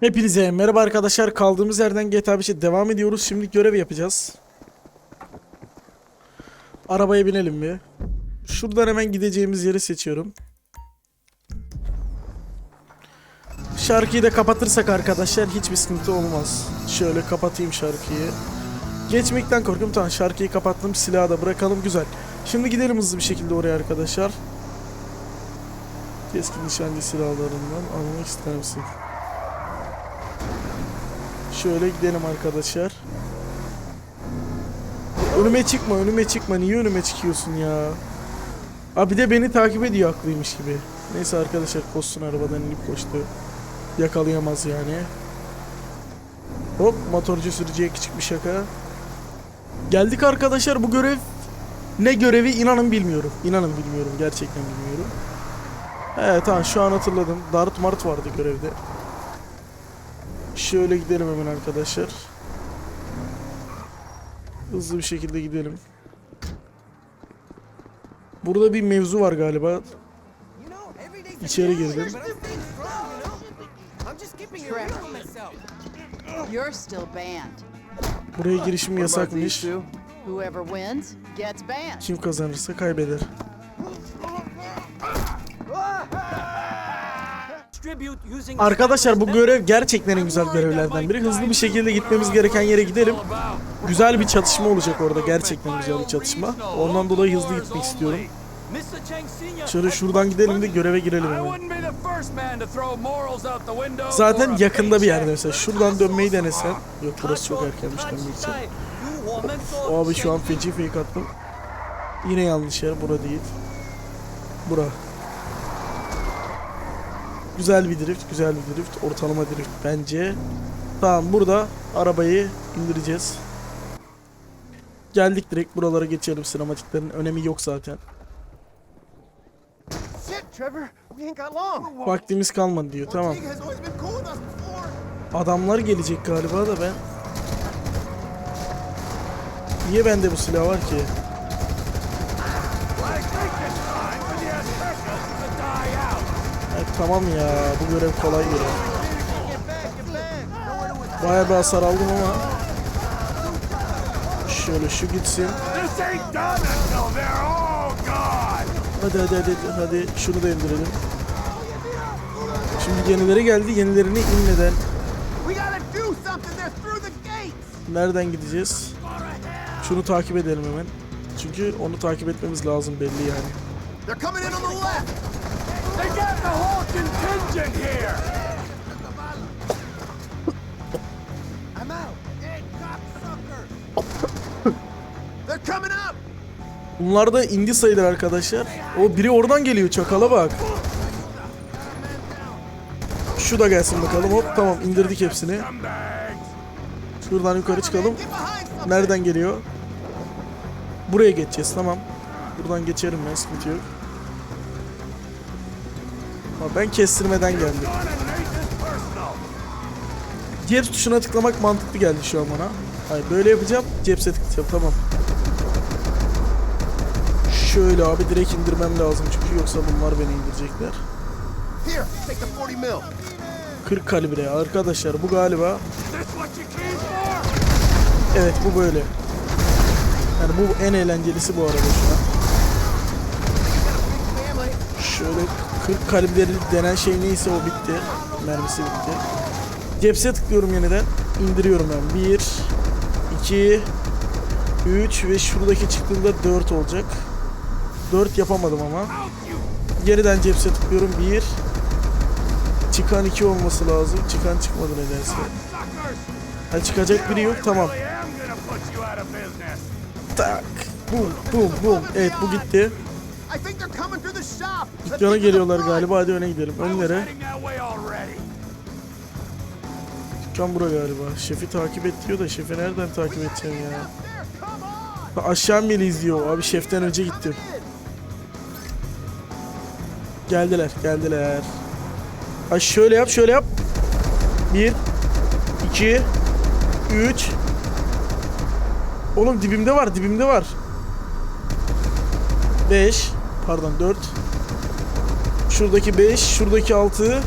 Hepinize merhaba arkadaşlar. Kaldığımız yerden GTA 5'e devam ediyoruz. Şimdi görev yapacağız. Arabaya binelim mi? Şuradan hemen gideceğimiz yeri seçiyorum. Şarkıyı da kapatırsak arkadaşlar hiçbir sıkıntı olmaz. Şöyle kapatayım şarkıyı. Geçmekten korkuyorum. Tamam şarkıyı kapattım. Silahı da bırakalım. Güzel. Şimdi gidelim hızlı bir şekilde oraya arkadaşlar. Keskin nişancı silahlarından almak ister misin? Şöyle gidelim arkadaşlar. Önüme çıkma, önüme çıkma. Niye önüme çıkıyorsun ya? Abi bir de beni takip ediyor haklıymış gibi. Neyse arkadaşlar koşsun arabadan inip koştu. Yakalayamaz yani. Hop motorcu sürücüye küçük bir şaka. Geldik arkadaşlar bu görev ne görevi inanın bilmiyorum. İnanın bilmiyorum gerçekten bilmiyorum. Evet tamam şu an hatırladım. Dart Mart vardı görevde. Şöyle gidelim hemen arkadaşlar. Hızlı bir şekilde gidelim. Burada bir mevzu var galiba. İçeri girdim. Buraya girişim yasakmış. Kim kazanırsa kaybeder. Arkadaşlar bu görev gerçekten en güzel görevlerden biri. Hızlı bir şekilde gitmemiz gereken yere gidelim. Güzel bir çatışma olacak orada. Gerçekten güzel bir çatışma. Ondan dolayı hızlı gitmek istiyorum. Şöyle şuradan gidelim de göreve girelim hemen. Zaten yakında bir yerde mesela. Şuradan dönmeyi denesen. Yok burası çok erkenmiş dönmek için. Abi şu an feci fake attım. Yine yanlış yer. Bura değil. Bura. Güzel bir drift, güzel bir drift. Ortalama drift bence. Tamam burada arabayı indireceğiz. Geldik direkt buralara geçelim. Sinematiklerin önemi yok zaten. Vaktimiz kalmadı diyor. Tamam. Adamlar gelecek galiba da ben. Niye bende bu silah var ki? Tamam ya bu görev kolay görev. Bayağı bir hasar aldım ama. Şöyle şu gitsin. Hadi hadi hadi hadi şunu da indirelim. Şimdi yenileri geldi. Yenilerini inmeden nereden gideceğiz? Şunu takip edelim hemen. Çünkü onu takip etmemiz lazım belli yani. They got the whole contingent here. I'm out. Bunlar da indi sayılır arkadaşlar. O biri oradan geliyor çakala bak. Şu da gelsin bakalım. Hop tamam indirdik hepsini. Şuradan yukarı çıkalım. Nereden geliyor? Buraya geçeceğiz tamam. Buradan geçerim ben sıkıntı yok. Ha, ben kestirmeden geldim. Cep tuşuna tıklamak mantıklı geldi şu an bana. Hayır böyle yapacağım. Cepse tıklayacağım tamam. Şöyle abi direkt indirmem lazım çünkü yoksa bunlar beni indirecekler. Here, take the 40 mil. 40 kalibre arkadaşlar bu galiba. Evet bu böyle. Yani bu en eğlencelisi bu arada şu an. Şöyle 40 kalibreli denen şey neyse o bitti. Mermisi bitti. Cepse tıklıyorum yeniden. İndiriyorum ben. 1 2 3 ve şuradaki çıktığında 4 olacak. 4 yapamadım ama. Geriden cepse tıklıyorum. 1 Çıkan 2 olması lazım. Çıkan çıkmadı nedense. Ha çıkacak biri yok. Tamam. Tak. Bum bum bum. Evet bu gitti. Dükkana geliyorlar galiba. Hadi öne gidelim. Önlere. Dükkan bura galiba. Şefi takip et diyor da şefi nereden takip edeceğim ya? Ha, Aşağı mı izliyor? Abi şeften önce gittim. Geldiler, geldiler. Ha şöyle yap, şöyle yap. Bir, iki, üç. Oğlum dibimde var, dibimde var. Beş, pardon dört. Şuradaki beş, şuradaki altı.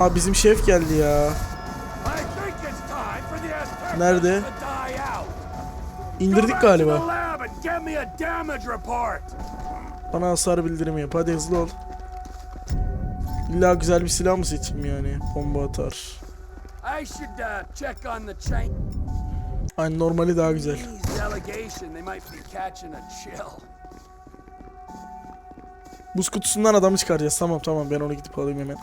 Abi bizim şef geldi ya. Nerede? İndirdik galiba. Bana hasar bildirimi yap. Hadi hızlı ol. İlla güzel bir silah mı seçeyim yani? Bomba atar. Uh. Aynı normali daha güzel. Delegation, they might be catching a chill. Buz kutusundan adamı çıkaracağız. Tamam tamam ben onu gidip alayım hemen.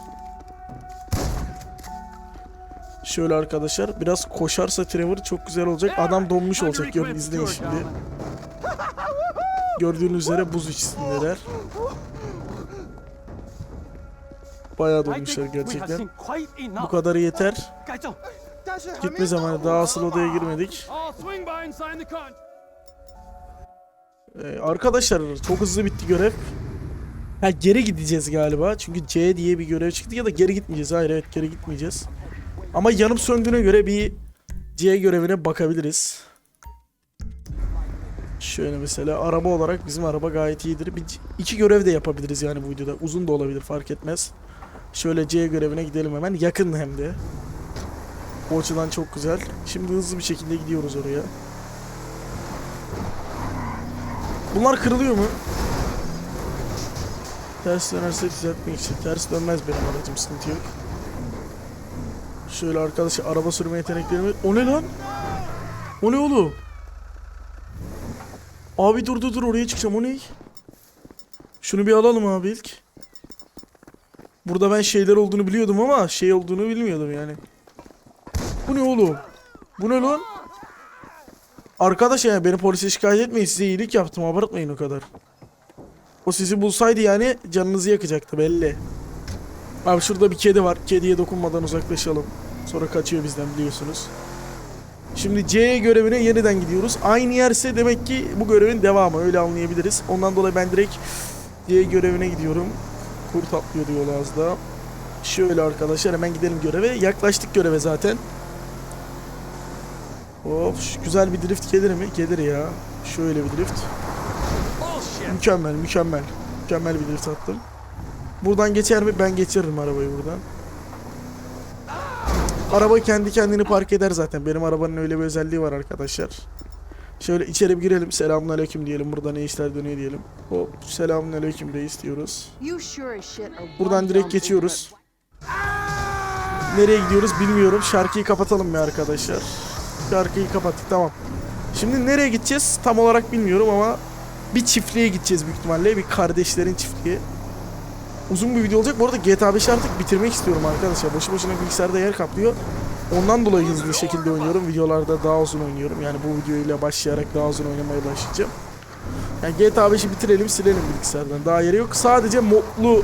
Şöyle arkadaşlar biraz koşarsa Trevor çok güzel olacak. Adam donmuş olacak. Görün izleyin şimdi. Gördüğünüz üzere buz içsindeler. Bayağı donmuşlar gerçekten. Bu kadarı yeter. Gitme zamanı daha asıl odaya girmedik. Ee, arkadaşlar çok hızlı bitti görev. Ha geri gideceğiz galiba. Çünkü C diye bir görev çıktı ya da geri gitmeyeceğiz. Hayır evet geri gitmeyeceğiz. Ama yanıp söndüğüne göre bir C görevine bakabiliriz. Şöyle mesela araba olarak bizim araba gayet iyidir. Bir, iki görev de yapabiliriz yani bu videoda. Uzun da olabilir fark etmez. Şöyle C görevine gidelim hemen. Yakın hem de. Bu açıdan çok güzel. Şimdi hızlı bir şekilde gidiyoruz oraya. Bunlar kırılıyor mu? Ters dönerse düzeltmek için. Ters dönmez benim aracım sıkıntı yok. Şöyle arkadaşlar araba sürme yeteneklerimi... O ne lan? O ne oğlum? Abi dur dur dur oraya çıkacağım o ne? Şunu bir alalım abi ilk. Burada ben şeyler olduğunu biliyordum ama şey olduğunu bilmiyordum yani. Bu ne oğlum? Bu ne lan? Arkadaş yani beni polise şikayet etmeyin size iyilik yaptım abartmayın o kadar. O sizi bulsaydı yani canınızı yakacaktı belli. Abi şurada bir kedi var. Kediye dokunmadan uzaklaşalım. Sonra kaçıyor bizden biliyorsunuz. Şimdi C görevine yeniden gidiyoruz. Aynı yerse demek ki bu görevin devamı öyle anlayabiliriz. Ondan dolayı ben direkt C görevine gidiyorum. Kurt atlıyor diyor az daha. Şöyle arkadaşlar hemen gidelim göreve. Yaklaştık göreve zaten. Of güzel bir drift gelir mi? Gelir ya. Şöyle bir drift. Mükemmel mükemmel. Mükemmel bir drift attım. Buradan geçer mi? Ben geçiririm arabayı buradan. Araba kendi kendini park eder zaten. Benim arabanın öyle bir özelliği var arkadaşlar. Şöyle içeri bir girelim. Selamünaleyküm diyelim. Burada ne işler dönüyor diyelim. Hop selamünaleyküm reis diyoruz. Buradan direkt geçiyoruz. Nereye gidiyoruz bilmiyorum. Şarkıyı kapatalım mı arkadaşlar? Şarkıyı kapattık tamam. Şimdi nereye gideceğiz tam olarak bilmiyorum ama bir çiftliğe gideceğiz büyük ihtimalle. Bir kardeşlerin çiftliği. Uzun bir video olacak. Bu arada GTA 5'i artık bitirmek istiyorum arkadaşlar. Boşu boşuna bilgisayarda yer kaplıyor. Ondan dolayı hızlı şekilde oynuyorum. Videolarda daha uzun oynuyorum. Yani bu videoyla başlayarak daha uzun oynamaya başlayacağım. Yani GTA 5'i bitirelim silelim bilgisayardan. Daha yeri yok. Sadece modlu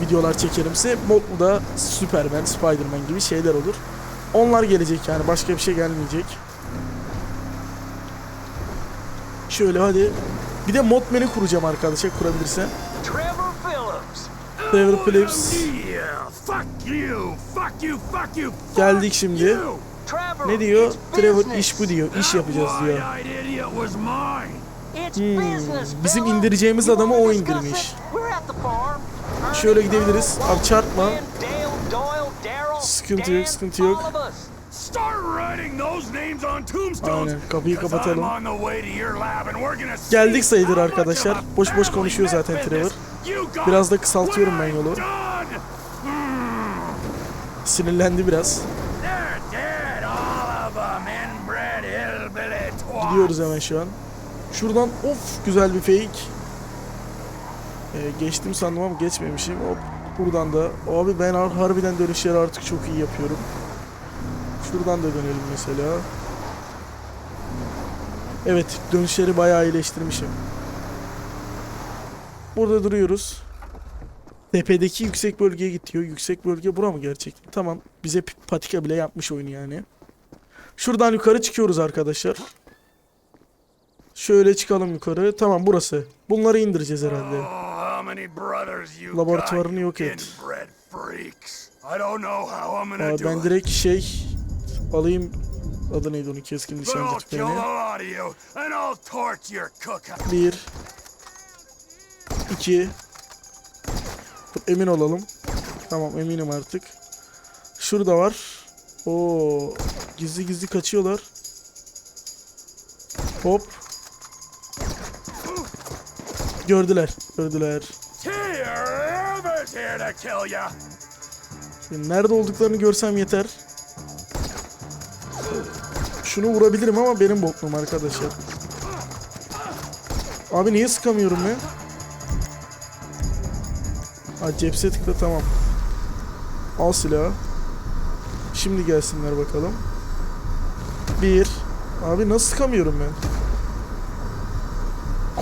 videolar çekerimse modlu da Superman, Spiderman gibi şeyler olur. Onlar gelecek yani başka bir şey gelmeyecek. Şöyle hadi. Bir de modmen'i kuracağım arkadaşlar kurabilirsem. Trevor Phillips. Geldik şimdi. Ne diyor? Trevor iş bu diyor. İş yapacağız diyor. Hmm, bizim indireceğimiz adamı o indirmiş. Şöyle gidebiliriz. Abi çarpma. Sıkıntı yok, sıkıntı yok. Aynen, kapıyı kapatalım. Geldik sayılır arkadaşlar. Boş boş konuşuyor zaten Trevor. Biraz da kısaltıyorum ben yolu. Done, Sinirlendi biraz. Gidiyoruz hemen şu an. Şuradan of güzel bir fake. Ee, geçtim sandım ama geçmemişim. Hop buradan da. Abi ben har- harbiden dönüşleri artık çok iyi yapıyorum. Şuradan da dönelim mesela. Evet dönüşleri bayağı iyileştirmişim. Burada duruyoruz. Tepedeki yüksek bölgeye git diyor. Yüksek bölge bura mı gerçekten? Tamam. Bize patika bile yapmış oyunu yani. Şuradan yukarı çıkıyoruz arkadaşlar. Şöyle çıkalım yukarı. Tamam burası. Bunları indireceğiz herhalde. Laboratuvarını yok et. Aa, ben direkt şey alayım. Adı neydi onun keskin nişancı tüfeğini. Bir. iki. Emin olalım. Tamam eminim artık. Şurada var. Oo, gizli gizli kaçıyorlar. Hop. Gördüler, gördüler. Şimdi nerede olduklarını görsem yeter. Şunu vurabilirim ama benim bokluğum arkadaşlar. Abi niye sıkamıyorum ya? Ha cepse tıkla tamam. Al silahı. Şimdi gelsinler bakalım. Bir. Abi nasıl sıkamıyorum ben?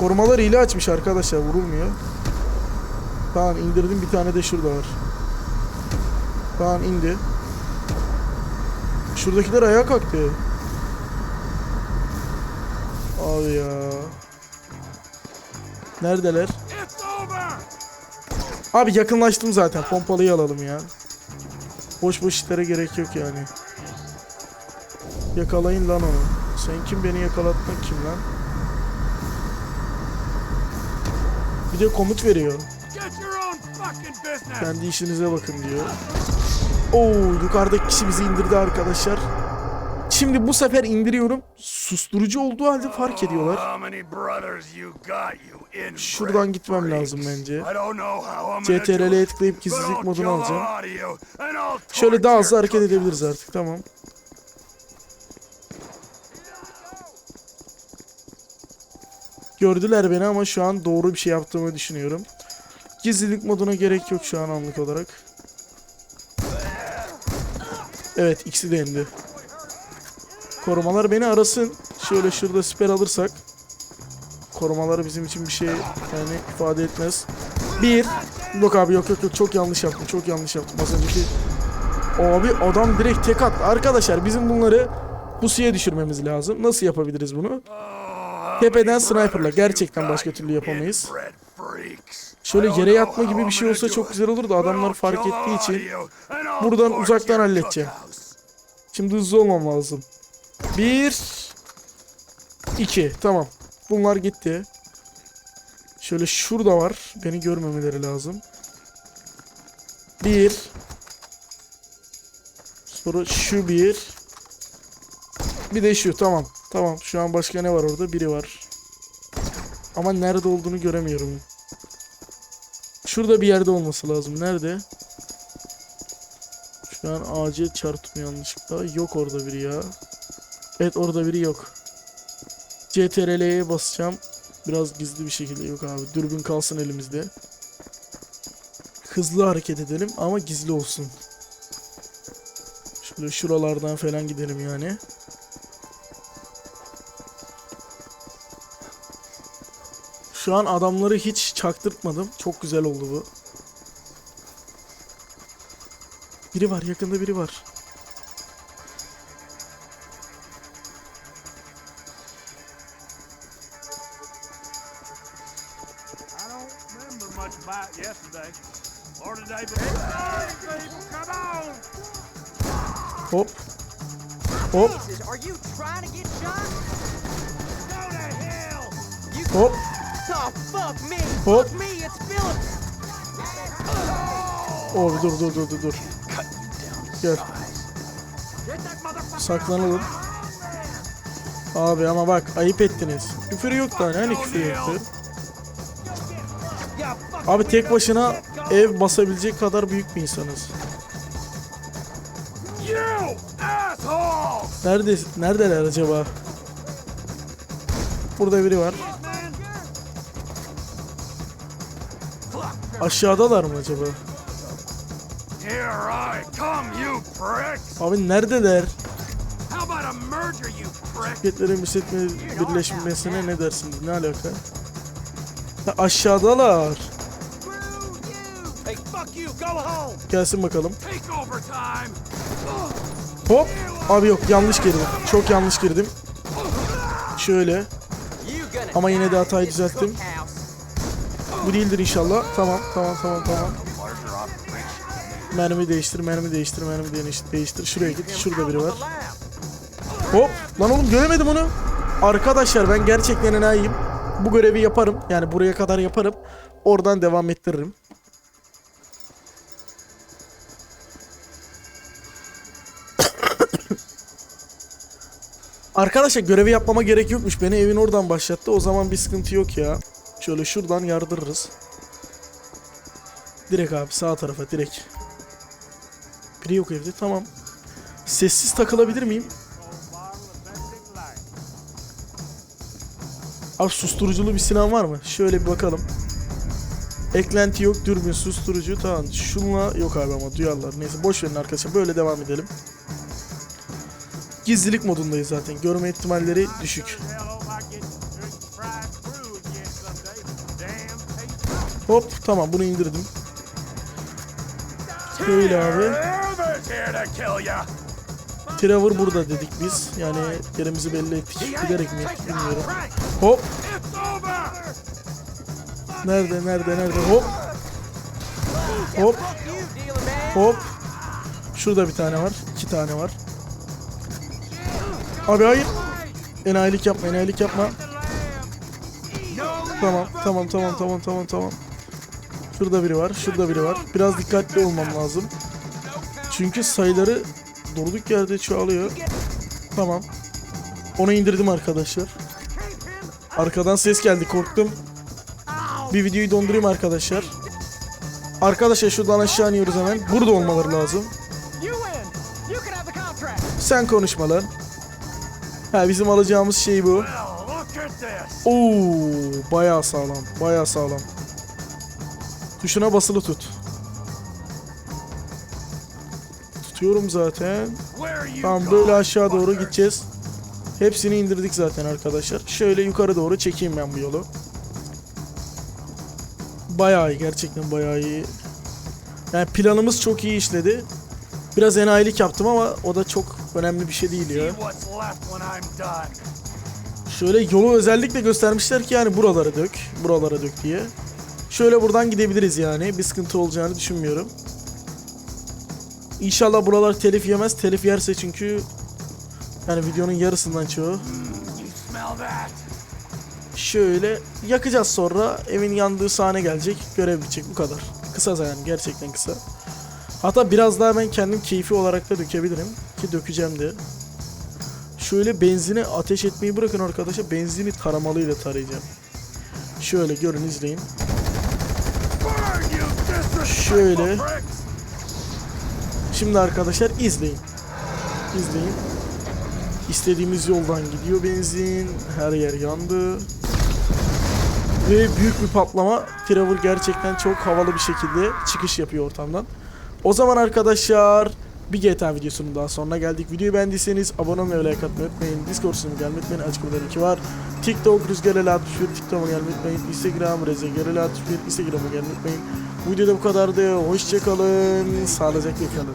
Korumalar hile açmış arkadaşlar vurulmuyor. Tamam indirdim bir tane de şurada var. Tamam indi. Şuradakiler ayağa kalktı. Abi ya. Neredeler? Abi yakınlaştım zaten. Pompalıyı alalım ya. Boş boş işlere gerek yok yani. Yakalayın lan onu. Sen kim beni yakalatmak kim lan? De komut veriyor. Kendi işinize bakın diyor. Oo yukarıdaki kişi bizi indirdi arkadaşlar. Şimdi bu sefer indiriyorum. Susturucu olduğu halde fark ediyorlar. Şuradan gitmem lazım bence. CTRL'ye tıklayıp gizlilik modunu alacağım. Şöyle daha hızlı hareket edebiliriz artık tamam. Gördüler beni ama şu an doğru bir şey yaptığımı düşünüyorum. Gizlilik moduna gerek yok şu an anlık olarak. Evet ikisi de indi. Korumalar beni arasın. Şöyle şurada siper alırsak. Korumalar bizim için bir şey yani ifade etmez. Bir. Yok abi yok yok yok çok yanlış yaptım çok yanlış yaptım. Az önceki Abi adam direkt tek attı. Arkadaşlar bizim bunları pusuya düşürmemiz lazım. Nasıl yapabiliriz bunu? Tepeden sniperla gerçekten başka türlü yapamayız. Şöyle yere yatma gibi bir şey olsa çok güzel olurdu. Adamlar fark ettiği için buradan uzaktan halledeceğim. Şimdi hızlı olmam lazım. Bir, iki. Tamam. Bunlar gitti. Şöyle şurada var. Beni görmemeleri lazım. Bir. Sonra şu bir. Bir de şu. Tamam. Tamam. Şu an başka ne var orada? Biri var. Ama nerede olduğunu göremiyorum. Şurada bir yerde olması lazım. Nerede? Şu an acil çarptım yanlışlıkla. Yok orada biri ya. Evet orada biri yok. CTRL'ye basacağım. Biraz gizli bir şekilde yok abi. Dürbün kalsın elimizde. Hızlı hareket edelim ama gizli olsun. Şöyle şuralardan falan gidelim yani. Şu an adamları hiç çaktırtmadım. Çok güzel oldu bu. Biri var yakında biri var. Oh dur dur dur dur dur. Gel. Saklanalım. Abi ama bak ayıp ettiniz. Küfür yok da hani küfür yoktu. Abi tek başına ev basabilecek kadar büyük bir insanız. Nerede neredeler acaba? Burada biri var. Aşağıdalar mı acaba? Here I come, you pricks! Abi neredeler? How about a merger, you prick? Şirketlerin birleşmesine ne dersiniz? Ne alaka? Ha, aşağıdalar. Hey, fuck you, go home! Gelsin bakalım. Take over time! Hop. Abi yok yanlış girdim. Çok yanlış girdim. Şöyle. Ama yine de hatayı düzelttim. Bu değildir inşallah. Tamam tamam tamam tamam. Mermi değiştir, mermi değiştir, mermi değiştir, değiştir. Şuraya git, şurada biri var. Hop! Lan oğlum göremedim onu. Arkadaşlar ben gerçekten enayiyim. Bu görevi yaparım. Yani buraya kadar yaparım. Oradan devam ettiririm. Arkadaşlar görevi yapmama gerek yokmuş. Beni evin oradan başlattı. O zaman bir sıkıntı yok ya. Şöyle şuradan yardırırız. Direkt abi sağ tarafa direkt. Biri yok evde tamam. Sessiz takılabilir miyim? Abi susturuculu bir silah var mı? Şöyle bir bakalım. Eklenti yok, dürbün, susturucu. Tamam. Şunla yok abi ama duyarlar. Neyse boş verin arkadaşlar. Böyle devam edelim. Gizlilik modundayız zaten. Görme ihtimalleri düşük. Hop tamam bunu indirdim. Böyle abi. Trevor burada dedik biz. Yani yerimizi belli ettik. Giderek mi bilmiyorum. Hop. Nerede nerede nerede hop. Hop. Hop. Şurada bir tane var. iki tane var. Abi hayır. Enayilik yapma enayilik yapma. Tamam tamam tamam tamam tamam tamam. Şurada biri var. Şurada biri var. Biraz dikkatli olmam lazım. Çünkü sayıları durduk yerde çoğalıyor. Tamam. Onu indirdim arkadaşlar. Arkadan ses geldi korktum. Bir videoyu dondurayım arkadaşlar. Arkadaşlar şuradan aşağı iniyoruz hemen. Burada olmaları lazım. Sen konuşma lan. Ha bizim alacağımız şey bu. Oo, bayağı sağlam. Bayağı sağlam. Tuşuna basılı tut. Tutuyorum zaten. Tamam böyle aşağı doğru gideceğiz. Hepsini indirdik zaten arkadaşlar. Şöyle yukarı doğru çekeyim ben bu yolu. Bayağı iyi gerçekten bayağı iyi. Yani planımız çok iyi işledi. Biraz enayilik yaptım ama o da çok önemli bir şey değil ya. Şöyle yolu özellikle göstermişler ki yani buralara dök, buralara dök diye. Şöyle buradan gidebiliriz yani. Bir sıkıntı olacağını düşünmüyorum. İnşallah buralar telif yemez. Telif yerse çünkü yani videonun yarısından çoğu. That? Şöyle yakacağız sonra evin yandığı sahne gelecek. Görev bitecek bu kadar. Kısa yani gerçekten kısa. Hatta biraz daha ben kendim keyfi olarak da dökebilirim. Ki dökeceğim de. Şöyle benzini ateş etmeyi bırakın arkadaşlar. Benzini taramalıyla tarayacağım. Şöyle görün izleyin. Şöyle. Şimdi arkadaşlar izleyin. İzleyin. İstediğimiz yoldan gidiyor benzin. Her yer yandı. Ve büyük bir patlama. Trevor gerçekten çok havalı bir şekilde çıkış yapıyor ortamdan. O zaman arkadaşlar bir GTA videosunun daha sonuna geldik. Videoyu beğendiyseniz abone olmayı ve like atmayı unutmayın. Discord sunumu gelmeyi unutmayın. Açık burada linki var. TikTok Rüzgar El 61, TikTok'a gelmeyi unutmayın. Instagram Rezegar El 61, Instagram'a gelmeyi unutmayın. Bu videoda bu kadardı. Hoşçakalın. Sağlıcakla kalın.